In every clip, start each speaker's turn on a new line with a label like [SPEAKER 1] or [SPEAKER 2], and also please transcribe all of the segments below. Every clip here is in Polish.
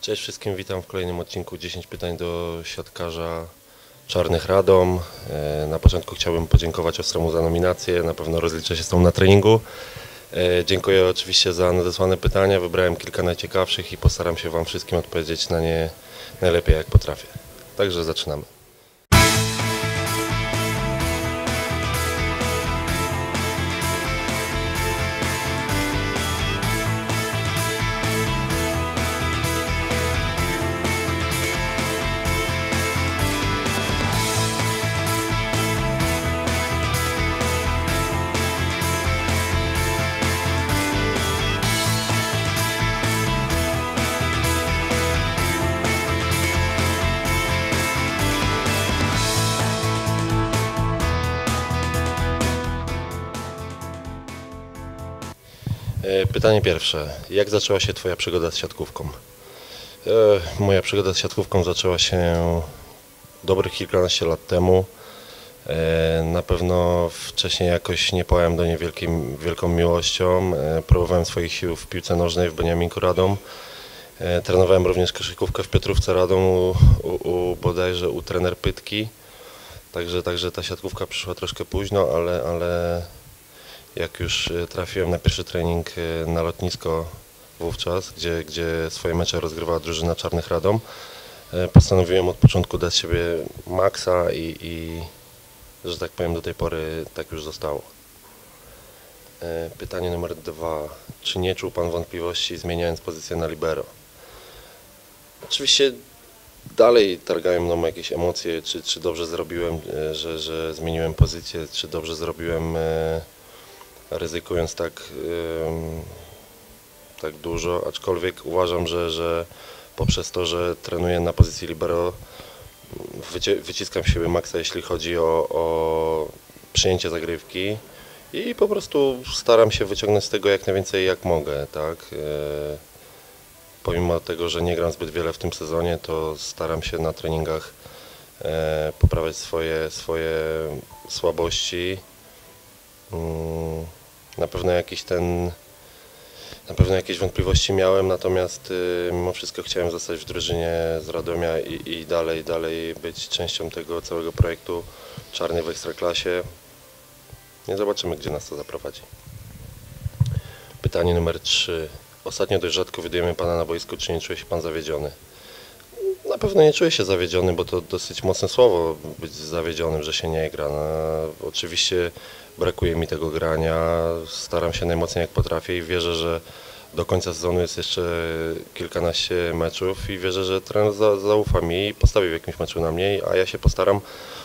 [SPEAKER 1] Cześć wszystkim, witam w kolejnym odcinku 10 pytań do siatkarza Czarnych Radom. E, Na początku chciałbym podziękować Ostremu za nominację, na pewno rozliczę się z tą na treningu. E, Dziękuję oczywiście za nadesłane pytania, wybrałem kilka najciekawszych i postaram się Wam wszystkim odpowiedzieć na nie najlepiej jak potrafię. Także zaczynamy. Pytanie pierwsze. Jak zaczęła się Twoja przygoda z siatkówką? E, Moja przygoda z siatkówką zaczęła się dobrych kilkanaście lat temu. E, Na pewno wcześniej jakoś nie pałałem do niej wielkim, wielką miłością. E, Próbowałem swoich sił w piłce nożnej w Beniaminku Radom. Trenowałem również koszykówkę w Piotrówce Radom u, u, u bodajże u trener Pytki. Także, także ta siatkówka przyszła troszkę późno, ale, ale jak już e, trafiłem na pierwszy trening e, na lotnisko wówczas, gdzie, gdzie swoje mecze rozgrywała drużyna Czarnych Radom, e, postanowiłem od początku dać siebie maksa i, i że tak powiem do tej pory tak już zostało. Pytanie numer dwa. Czy nie czuł Pan wątpliwości zmieniając pozycję na libero? Oczywiście dalej targają mną jakieś emocje, czy, czy dobrze zrobiłem, że, że zmieniłem pozycję, czy dobrze zrobiłem ryzykując tak, tak dużo, aczkolwiek uważam, że, że poprzez to, że trenuję na pozycji libero, wyciskam siebie maksa, jeśli chodzi o, o przyjęcie zagrywki i po prostu staram się wyciągnąć z tego jak najwięcej jak mogę, tak. E, Pomimo tego, że nie gram zbyt wiele w tym sezonie, to staram się na treningach e, poprawiać swoje, swoje słabości. Na pewno jakiś ten, na pewno jakieś wątpliwości miałem, natomiast y, mimo wszystko chciałem zostać w drużynie z Radomia i, i dalej, dalej być częścią tego całego projektu Czarny w Ekstraklasie. Nie zobaczymy, gdzie nas to zaprowadzi. Pytanie numer 3. Ostatnio dość rzadko widujemy Pana na boisku, czy nie czuje się Pan zawiedziony? Na pewno nie czuję się zawiedziony, bo to dosyć mocne słowo być zawiedzionym, że się nie gra. No, oczywiście brakuje mi tego grania, staram się najmocniej jak potrafię i wierzę, że do końca sezonu jest jeszcze kilkanaście meczów i wierzę, że trener za, zaufa mi i postawi w jakimś meczu na mnie, a ja się postaram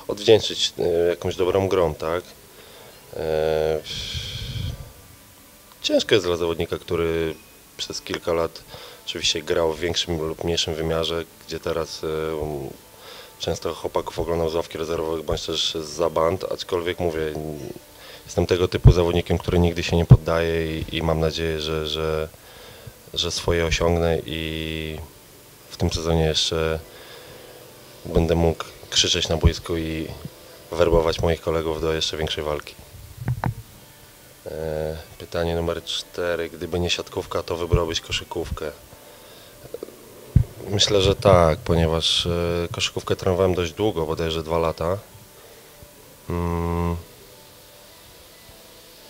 [SPEAKER 1] odwdzięczyć e, jakąś dobrą grą, tak? E, Ciężko jest dla zawodnika, który przez kilka lat oczywiście grał w większym lub mniejszym wymiarze, gdzie teraz e, um, często chłopaków oglądał z ławki rezerwowych bądź też za band, aczkolwiek mówię, jestem tego typu zawodnikiem, który nigdy się nie poddaje i, i mam nadzieję, że, że, że swoje osiągnę i w tym sezonie jeszcze będę mógł krzyczeć na boisku i werbować moich kolegów do jeszcze większej walki. E, Pytanie numer cztery. Gdyby nie siatkówka, to wybrałbyś koszykówkę? Myślę, że tak, ponieważ e, koszykówkę trenowałem dość długo, bodajże dwa lata.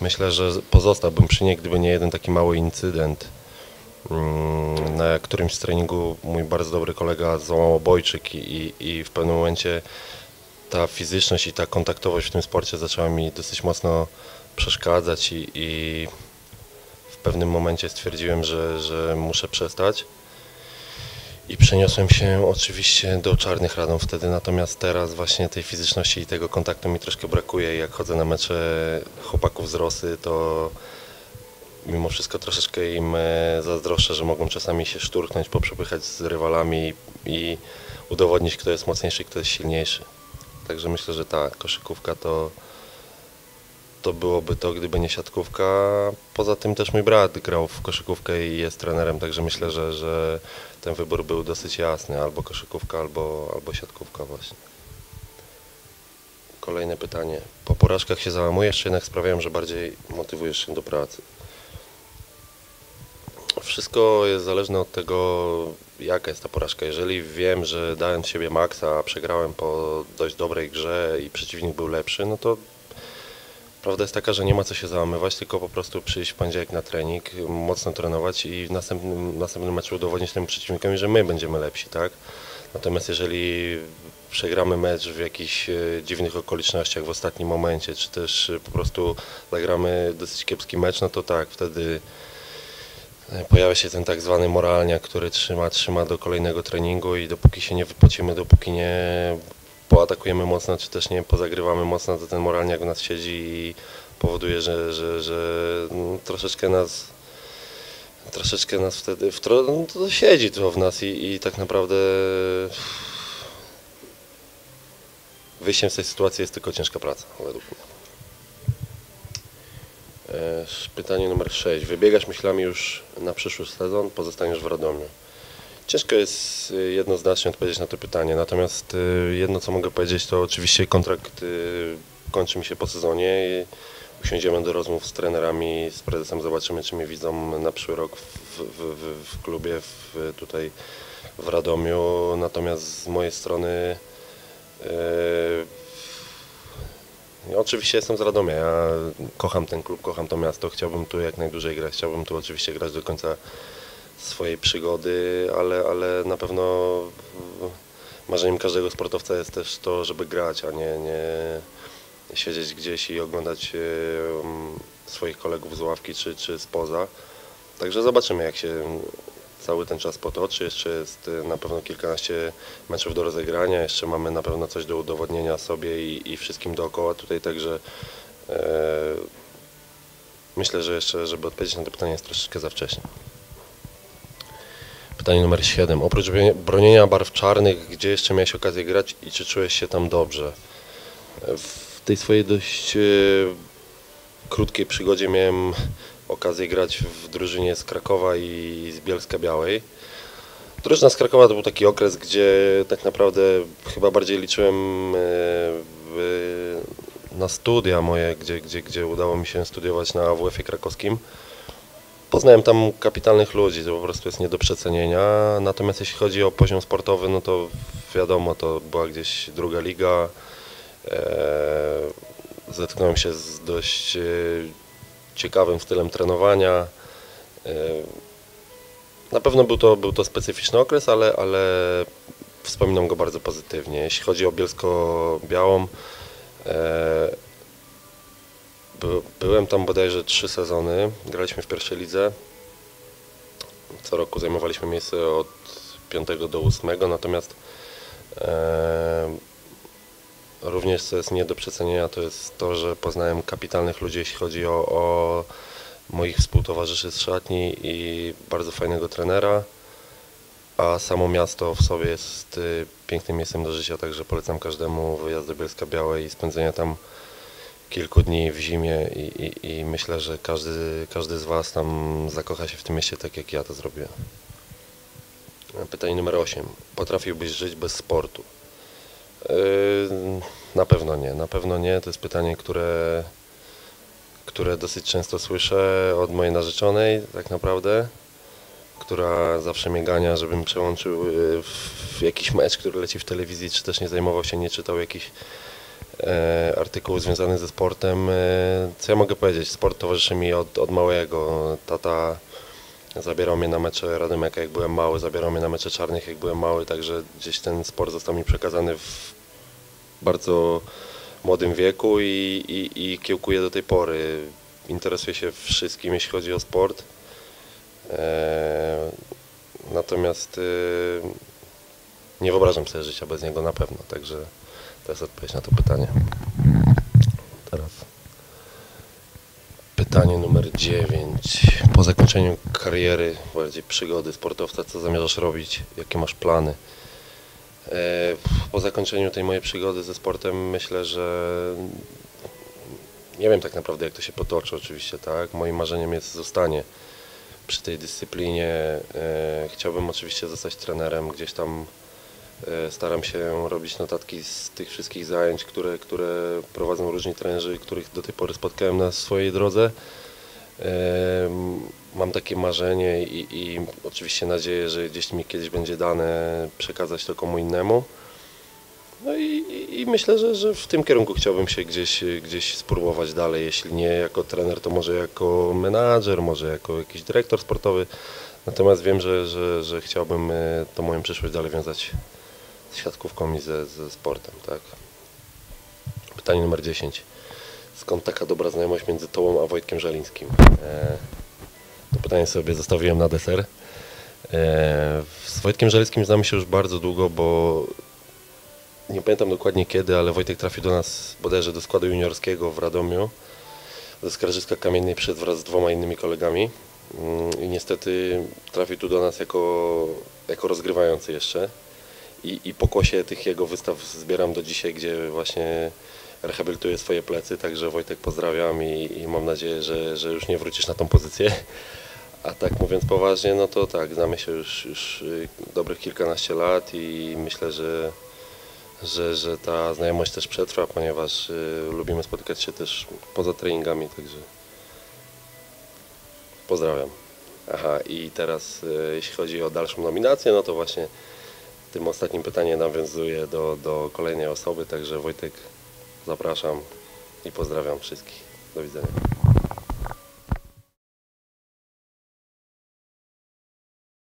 [SPEAKER 1] Myślę, że pozostałbym przy niej, gdyby nie jeden taki mały incydent. Mm, Na którymś z treningu mój bardzo dobry kolega złamał obojczyk i, i, i w pewnym momencie ta fizyczność i ta kontaktowość w tym sporcie zaczęła mi dosyć mocno przeszkadzać i, i w pewnym momencie stwierdziłem, że, że muszę przestać. I przeniosłem się oczywiście do Czarnych Radom wtedy, natomiast teraz właśnie tej fizyczności i tego kontaktu mi troszkę brakuje. Jak chodzę na mecze chłopaków z Rosy, to mimo wszystko troszeczkę im e, zazdroszczę, że mogą czasami się szturchnąć, poprzepychać z rywalami i udowodnić, kto jest mocniejszy, kto jest silniejszy. Także myślę, że ta koszykówka to, to byłoby to, gdyby nie siatkówka. Poza tym też mój brat grał w koszykówkę i jest trenerem, także myślę, że, że ten wybór był dosyć jasny, albo koszykówka, albo, albo siatkówka właśnie. Kolejne pytanie. Po porażkach się załamujesz, czy jednak sprawiają, że bardziej motywujesz się do pracy? wszystko jest zależne od tego, jaka jest ta porażka. Jeżeli wiem, że dałem siebie maksa, a przegrałem po dość dobrej grze i przeciwnik był lepszy, no to prawda jest taka, że nie ma co się załamywać, tylko po prostu przyjść w poniedziałek na trening, mocno trenować i w następnym, następnym meczu udowodnić temu przeciwnikowi, że my będziemy lepsi, tak? Natomiast jeżeli przegramy mecz w jakichś e, dziwnych okolicznościach w ostatnim momencie, czy też e, po prostu zagramy dosyć kiepski mecz, no to tak, wtedy e, pojawia się ten tak zwany moralniak, który trzyma, trzyma do kolejnego treningu i dopóki się nie wypocimy, dopóki nie poatakujemy mocno, czy też nie pozagrywamy mocno, to ten moralniak w nas siedzi i powoduje, że, że, że no, troszeczkę nas troszeczkę nas wtedy w tro, no, to siedzi to w nas i, i tak naprawdę wyjściem z tej sytuacji jest tylko ciężka praca, według mnie. E, Pytanie numer 6. Wybiegasz myślami już na przyszły sezon, pozostaniesz w Radomiu. Ciężko jest y, jednoznacznie odpowiedzieć na to pytanie, natomiast y, jedno co mogę powiedzieć to oczywiście kontrakt y, kończy mi się po sezonie usiądziemy do rozmów z trenerami, z prezesem, zobaczymy czy mnie widzą na przyszły rok w, w, w, w klubie w, tutaj w Radomiu, natomiast z mojej strony ja oczywiście jestem z Radomia, ja kocham ten klub, kocham to miasto, chciałbym tu jak najdłużej grać, chciałbym tu oczywiście grać do końca swojej przygody, ale, ale na pewno marzeniem każdego sportowca jest też to, żeby grać, a nie, nie siedzieć gdzieś i oglądać swoich kolegów z ławki czy, czy spoza. Także zobaczymy jak się cały ten czas potoczy. Jeszcze jest na pewno kilkanaście meczów do rozegrania, jeszcze mamy na pewno coś do udowodnienia sobie i, i wszystkim dookoła tutaj, także e, myślę, że jeszcze, żeby odpowiedzieć na to pytanie jest troszeczkę za wcześnie. Pytanie numer 7. Oprócz bronienia barw czarnych, gdzie jeszcze miałeś okazję grać i czy czułeś się tam dobrze? W tej swojej dość e, krótkiej przygodzie miałem okazję grać w drużynie z Krakowa i z Bielska Białej. Drużyna z Krakowa to był taki okres, gdzie tak naprawdę chyba bardziej liczyłem e, na studia moje, gdzie, gdzie, gdzie udało mi się studiować na AWF-ie krakowskim. Poznałem tam kapitalnych ludzi, to po prostu jest nie do przecenienia. Natomiast jeśli chodzi o poziom sportowy, no to wiadomo, to była gdzieś druga liga. E, zetknąłem się z dość e, ciekawym stylem trenowania. E, na pewno był to, był to specyficzny okres, ale, ale wspominam go bardzo pozytywnie. Jeśli chodzi o Bielsko-Białą, byłem tam bodajże trzy sezony. Graliśmy w pierwszej lidze. Co roku zajmowaliśmy miejsce od 5 do 8, natomiast e, również co jest nie do przecenienia to jest to, że poznałem kapitalnych ludzi, jeśli chodzi o, o moich współtowarzyszy z szatni i bardzo fajnego trenera, a samo miasto w sobie jest y, pięknym miejscem do życia, także polecam każdemu wyjazd do Bielska Białej i spędzenia tam kilku dni w zimie i, i, i, myślę, że każdy, każdy z Was tam zakocha się w tym mieście tak jak ja to zrobiłem. Pytanie numer 8. Potrafiłbyś żyć bez sportu? Yy, na pewno nie, na pewno nie. To jest pytanie, które, które dosyć często słyszę od mojej narzeczonej tak naprawdę, która zawsze mnie gania, żebym przełączył yy, w jakiś mecz, który leci w telewizji, czy też nie zajmował się, nie czytał jakichś E, artykułów związanych ze sportem. E, co ja mogę powiedzieć? Sport towarzyszy mi od, od małego. Tata zabierał mnie na mecze Radomeka jak byłem mały, zabierał mnie na mecze czarnych jak byłem mały, także gdzieś ten sport został mi przekazany w bardzo młodym wieku i, i, i kiełkuję do tej pory. Interesuję się wszystkim, jeśli chodzi o sport. E, natomiast nie wyobrażam sobie życia bez niego na pewno, także to jest odpowiedź na to pytanie. Teraz pytanie numer 9. Po zakończeniu kariery, bardziej przygody sportowca, co zamierzasz robić? Jakie masz plany? E, po zakończeniu tej mojej przygody ze sportem myślę, że nie wiem tak naprawdę jak to się potoczy oczywiście, tak? Moim marzeniem jest zostanie przy tej dyscyplinie. E, chciałbym oczywiście zostać trenerem, gdzieś tam staram się robić notatki z tych wszystkich zajęć, które, które prowadzą różni trenerzy, których do tej pory spotkałem na swojej drodze. Em, Mam takie marzenie i, i oczywiście nadzieję, że gdzieś mi kiedyś będzie dane przekazać to komu innemu. No i, i, i myślę, że, że w tym kierunku chciałbym się gdzieś, gdzieś spróbować dalej. Jeśli nie jako trener, to może jako menadżer, może jako jakiś dyrektor sportowy. Natomiast wiem, że, że, że chciałbym e, tą moją przyszłość dalej wiązać z siatkówką i ze, ze sportem. Tak? Pytanie numer 10. Skąd taka dobra znajomość między Tobą a Wojtkiem Żalińskim? E, to pytanie sobie zostawiłem na deser. E, z Wojtkiem Żalińskim znamy się już bardzo długo, bo nie pamiętam dokładnie kiedy, ale Wojtek trafił do nas bodajże do składu juniorskiego w Radomiu. Ze Skarżyska Kamiennej przyszedł wraz z dwoma innymi kolegami Mm, i niestety trafił tu do nas jako, jako rozgrywający jeszcze. I, I pokłosie tych jego wystaw zbieram do dzisiaj, gdzie właśnie rehabilituje swoje plecy, także Wojtek pozdrawiam i, i mam nadzieję, że, że już nie wrócisz na tą pozycję. A tak mówiąc poważnie, no to tak, znamy się już, już y, dobrych kilkanaście lat i myślę, że, że, że ta znajomość też przetrwa, ponieważ y, lubimy spotykać się też poza treningami, także pozdrawiam. Aha, i teraz y, jeśli chodzi o dalszą nominację, no to właśnie tym ostatnim pytaniem nawiązuję do, do kolejnej osoby, także Wojtek zapraszam i pozdrawiam wszystkich. Do widzenia.